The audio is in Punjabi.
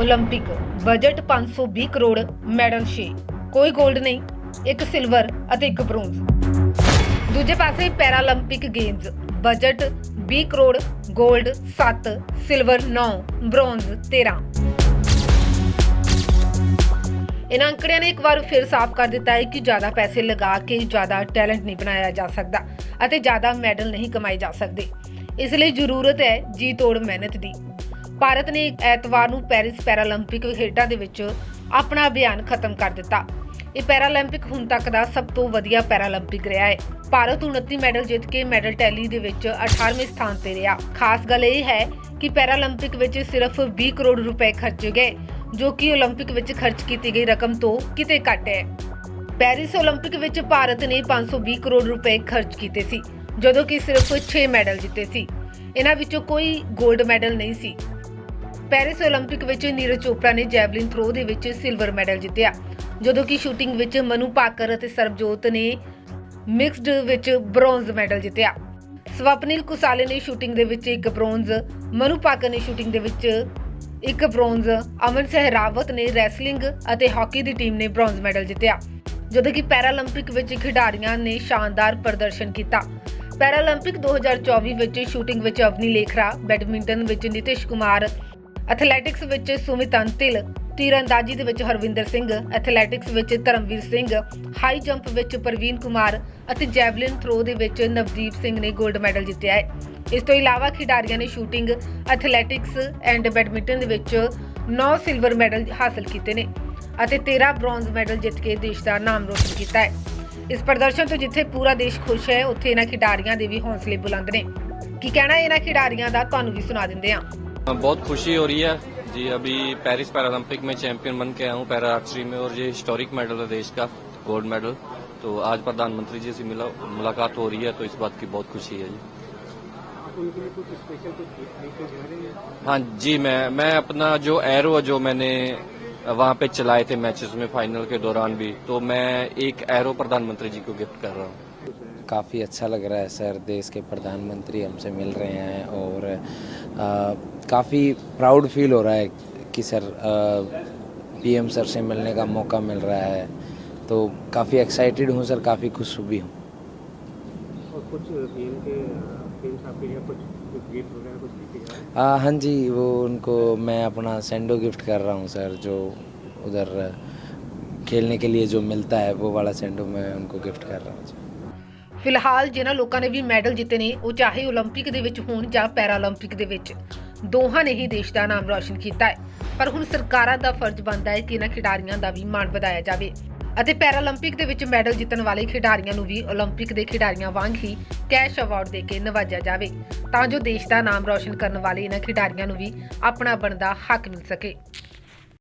올림픽 ਬਜਟ 520 ਕਰੋੜ ਮੈਡਲ 6 ਕੋਈ 골ਡ ਨਹੀਂ, ਇੱਕ ਸਿਲਵਰ ਅਤੇ ਇੱਕ ਬ੍ਰੌਂਜ਼ ਦੂਜੇ ਪਾਸੇ ਪੈਰਾਲੰਪਿਕ ਗੇਮਜ਼ ਬਜਟ 20 ਕਰੋੜ 골ਡ 7 ਸਿਲਵਰ 9 ਬ੍ਰੌਂਜ਼ 13 ਇਹਨਾਂ ਅੰਕੜਿਆਂ ਨੇ ਇੱਕ ਵਾਰ ਫਿਰ ਸਾਫ਼ ਕਰ ਦਿੱਤਾ ਹੈ ਕਿ ਜ਼ਿਆਦਾ ਪੈਸੇ ਲਗਾ ਕੇ ਜ਼ਿਆਦਾ ਟੈਲੈਂਟ ਨਹੀਂ ਬਣਾਇਆ ਜਾ ਸਕਦਾ ਅਤੇ ਜ਼ਿਆਦਾ ਮੈਡਲ ਨਹੀਂ ਕਮਾਏ ਜਾ ਸਕਦੇ। ਇਸ ਲਈ ਜ਼ਰੂਰਤ ਹੈ ਜੀ ਤੋੜ ਮਿਹਨਤ ਦੀ। ਭਾਰਤ ਨੇ ਐਤਵਾਰ ਨੂੰ ਪੈਰਿਸ ਪੈਰਾਲੰਪਿਕ ਖੇਡਾਂ ਦੇ ਵਿੱਚ ਆਪਣਾ ਅਭਿਆਨ ਖਤਮ ਕਰ ਦਿੱਤਾ। ਇਹ ਪੈਰਾਲੰਪਿਕ ਹੁਣ ਤੱਕ ਦਾ ਸਭ ਤੋਂ ਵਧੀਆ ਪੈਰਾਲੰਪਿਕ ਰਿਹਾ ਹੈ। ਭਾਰਤ 29 ਮੈਡਲ ਜਿੱਤ ਕੇ ਮੈਡਲ ਟੈਲੀ ਦੇ ਵਿੱਚ 18ਵੇਂ ਸਥਾਨ ਤੇ ਰਿਹਾ। ਖਾਸ ਗੱਲ ਇਹ ਹੈ ਕਿ ਪੈਰਾਲੰਪਿਕ ਵਿੱਚ ਸਿਰਫ 20 ਕਰੋੜ ਰੁਪਏ ਖਰਚੇ ਗਏ, ਜੋ ਕਿ 올림픽 ਵਿੱਚ ਖਰਚ ਕੀਤੀ ਗਈ ਰਕਮ ਤੋਂ ਕਿਤੇ ਘੱਟ ਹੈ। ਪੈਰਿਸ 올림픽 ਵਿੱਚ ਭਾਰਤ ਨੇ 520 ਕਰੋੜ ਰੁਪਏ ਖਰਚ ਕੀਤੇ ਸੀ, ਜਦੋਂ ਕਿ ਸਿਰਫ 6 ਮੈਡਲ ਜਿੱਤੇ ਸੀ। ਇਹਨਾਂ ਵਿੱਚੋਂ ਕੋਈ 골ਡ ਮੈਡਲ ਨਹੀਂ ਸੀ। ਪੈਰਿਸ 올림픽 ਵਿੱਚ ਨੀਰਜ ਚੋਪੜਾ ਨੇ ਜੈਵਲਿਨ ਥਰੋ ਦੇ ਵਿੱਚ ਸਿਲਵਰ ਮੈਡਲ ਜਿੱਤਿਆ ਜਦੋਂ ਕਿ ਸ਼ੂਟਿੰਗ ਵਿੱਚ ਮਨੂ ਪਾਕਰ ਅਤੇ ਸਰਬਜੋਤ ਨੇ ਮਿਕਸਡ ਵਿੱਚ ਬ੍ਰੌਂਜ਼ ਮੈਡਲ ਜਿੱਤਿਆ ਸਵਪਨਿਲ ਕੁਸਾਲੇ ਨੇ ਸ਼ੂਟਿੰਗ ਦੇ ਵਿੱਚ ਇੱਕ ਬ੍ਰੌਂਜ਼ ਮਨੂ ਪਾਕਰ ਨੇ ਸ਼ੂਟਿੰਗ ਦੇ ਵਿੱਚ ਇੱਕ ਬ੍ਰੌਂਜ਼ ਅਮਨ ਸਹਿਰਾਵਤ ਨੇ ਰੈਸਲਿੰਗ ਅਤੇ ਹਾਕੀ ਦੀ ਟੀਮ ਨੇ ਬ੍ਰੌਂਜ਼ ਮੈਡਲ ਜਿੱਤਿਆ ਜਦੋਂ ਕਿ ਪੈਰਾਲੰਪਿਕ ਵਿੱਚ ਖਿਡਾਰੀਆਂ ਨੇ ਸ਼ਾਨਦਾਰ ਪ੍ਰਦਰਸ਼ਨ ਕੀਤਾ ਪੈਰਾਲੰਪਿਕ 2024 ਵਿੱਚ ਸ਼ੂਟਿੰਗ ਵਿੱਚ ਅਵਨੀ ਲੇਖਰਾ ਬੈਡਮਿੰਟਨ ਵਿੱਚ ਨਿਤਿਸ਼ ਕੁਮਾਰ ਐਥਲੈਟਿਕਸ ਵਿੱਚ ਸੁਮਿਤ ਅੰਤਿਲ, ਤੀਰਅੰਦਾਜ਼ੀ ਦੇ ਵਿੱਚ ਹਰਵਿੰਦਰ ਸਿੰਘ ਐਥਲੈਟਿਕਸ ਵਿੱਚ ਧਰਮਵੀਰ ਸਿੰਘ ਹਾਈ ਜੰਪ ਵਿੱਚ ਪ੍ਰਵੀਨ ਕੁਮਾਰ ਅਤੇ ਜੈਵਲਿਨ ਥਰੋ ਦੇ ਵਿੱਚ ਨਵਦੀਪ ਸਿੰਘ ਨੇ 골ਡ ਮੈਡਲ ਜਿੱਤਿਆ ਹੈ। ਇਸ ਤੋਂ ਇਲਾਵਾ ਖਿਡਾਰੀਆਂ ਨੇ ਸ਼ੂਟਿੰਗ ਐਥਲੈਟਿਕਸ ਐਂਡ ਬੈਡਮਿੰਟਨ ਦੇ ਵਿੱਚ 9 ਸਿਲਵਰ ਮੈਡਲ ਹਾਸਲ ਕੀਤੇ ਨੇ ਅਤੇ 13 ਬ੍ਰੌਂਜ਼ ਮੈਡਲ ਜਿੱਤ ਕੇ ਦੇਸ਼ ਦਾ ਨਾਮ ਰੋਸ਼ਨ ਕੀਤਾ ਹੈ। ਇਸ ਪ੍ਰਦਰਸ਼ਨ ਤੋਂ ਜਿੱਥੇ ਪੂਰਾ ਦੇਸ਼ ਖੁਸ਼ ਹੈ, ਉੱਥੇ ਇਹਨਾਂ ਖਿਡਾਰੀਆਂ ਦੇ ਵੀ ਹੌਸਲੇ ਬੁਲੰਦ ਨੇ। ਕੀ ਕਹਿਣਾ ਇਹਨਾਂ ਖਿਡਾਰੀਆਂ ਦਾ ਤੁਹਾਨੂੰ ਵੀ ਸੁਣਾ ਦਿੰਦੇ ਹਾਂ। बहुत खुशी हो रही है। जी अभी पेरिस पैरालंपिक में चैंपियन बन के आया हूँ पैरा आर्चरी में और ये हिस्टोरिक मेडल है देश का गोल्ड मेडल तो आज प्रधानमंत्री जी से मिला मुलाकात हो रही है तो इस बात की बहुत खुशी है जी। उनके लिए कुछ स्पेशल कुछ लेके जा रहे हैं? हाँ जी मैं मैं अपना जो एरो जो मैंने वहाँ पे चलाए थे मैचेस में फाइनल के दौरान भी तो मैं एक एरो प्रधानमंत्री जी को गिफ्ट कर रहा हूँ। काफ़ी अच्छा लग रहा है सर देश के प्रधानमंत्री हमसे मिल रहे हैं और काफ़ी प्राउड फील हो रहा है कि सर पीएम सर से मिलने का मौका मिल रहा है। तो काफ़ी एक्साइटेड हूँ सर काफ़ी खुश भी हूँ। और कुछ पीएम के पीएम साहब के लिए कुछ कुछ गिफ्ट वगैरह कुछ लेके जा रहे हैं? हाँ जी वो उनको मैं अपना सेंडो गिफ्ट कर रहा हूँ सर जो उधर खेलने के लिए जो मिलता है वो वाला सेंडो मैं उनको गिफ्ट कर रहा हूँ। ਫਿਲਹਾਲ ਜਿਨ੍ਹਾਂ ਲੋਕਾਂ ਨੇ ਵੀ ਮੈਡਲ ਜਿੱਤੇ ਨੇ ਉਹ ਚਾਹੇ 올림픽 ਦੇ ਵਿੱਚ ਹੋਣ ਜਾਂ ਪੈਰਾਲੰਪਿਕ ਦੇ ਵਿੱਚ ਦੋਹਾਂ ਨੇ ਹੀ ਦੇਸ਼ ਦਾ ਨਾਮ ਰੌਸ਼ਨ ਕੀਤਾ ਹੈ ਪਰ ਹੁਣ ਸਰਕਾਰਾਂ ਦਾ ਫਰਜ਼ ਬਣਦਾ ਹੈ ਕਿ ਇਹਨਾਂ ਖਿਡਾਰੀਆਂ ਦਾ ਵੀ ਮਾਣ ਵਧਾਇਆ ਜਾਵੇ ਅਤੇ ਪੈਰਾਲੰਪਿਕ ਦੇ ਵਿੱਚ ਮੈਡਲ ਜਿੱਤਣ ਵਾਲੇ ਖਿਡਾਰੀਆਂ ਨੂੰ ਵੀ 올림픽 ਦੇ ਖਿਡਾਰੀਆਂ ਵਾਂਗ ਹੀ ਕੈਸ਼ ਅਵਾਰਡ ਦੇ ਕੇ ਨਵਾਜਿਆ ਜਾਵੇ ਤਾਂ ਜੋ ਦੇਸ਼ ਦਾ ਨਾਮ ਰੌਸ਼ਨ ਕਰਨ ਵਾਲੇ ਇਹਨਾਂ ਖਿਡਾਰੀਆਂ ਨੂੰ ਵੀ ਆਪਣਾ ਬਣਦਾ ਹੱਕ ਮਿਲ ਸਕੇ